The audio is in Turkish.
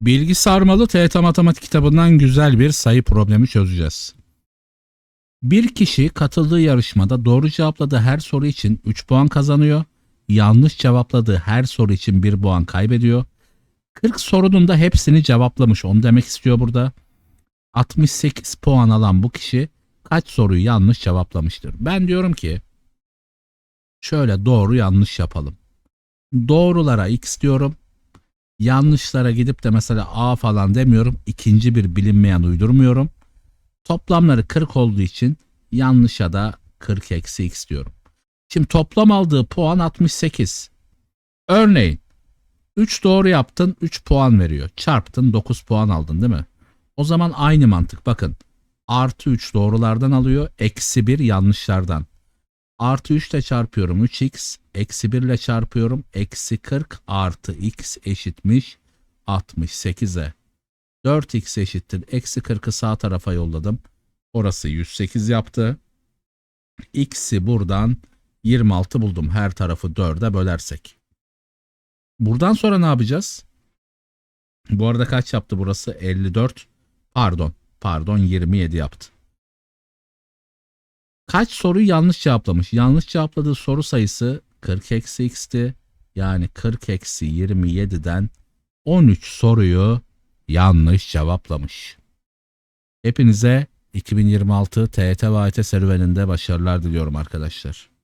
Bilgi sarmalı TYT Matematik kitabından güzel bir sayı problemi çözeceğiz. Bir kişi katıldığı yarışmada doğru cevapladığı her soru için 3 puan kazanıyor. Yanlış cevapladığı her soru için 1 puan kaybediyor. 40 sorunun da hepsini cevaplamış. Onu demek istiyor burada. 68 puan alan bu kişi kaç soruyu yanlış cevaplamıştır? Ben diyorum ki şöyle doğru yanlış yapalım. Doğrulara x diyorum. Yanlışlara gidip de mesela A falan demiyorum. İkinci bir bilinmeyen uydurmuyorum. Toplamları 40 olduğu için yanlışa da 40 eksi x diyorum. Şimdi toplam aldığı puan 68. Örneğin 3 doğru yaptın 3 puan veriyor. Çarptın 9 puan aldın değil mi? O zaman aynı mantık bakın. Artı 3 doğrulardan alıyor. Eksi 1 yanlışlardan. Artı 3 ile çarpıyorum 3x. Eksi 1 ile çarpıyorum. Eksi 40 artı x eşitmiş 68'e. 4x eşittir. Eksi 40'ı sağ tarafa yolladım. Orası 108 yaptı. X'i buradan 26 buldum. Her tarafı 4'e bölersek. Buradan sonra ne yapacağız? Bu arada kaç yaptı burası? 54. Pardon. Pardon 27 yaptı. Kaç soruyu yanlış cevaplamış? Yanlış cevapladığı soru sayısı 40 eksi x'ti. Yani 40 eksi 27'den 13 soruyu yanlış cevaplamış. Hepinize 2026 TET ve serüveninde başarılar diliyorum arkadaşlar.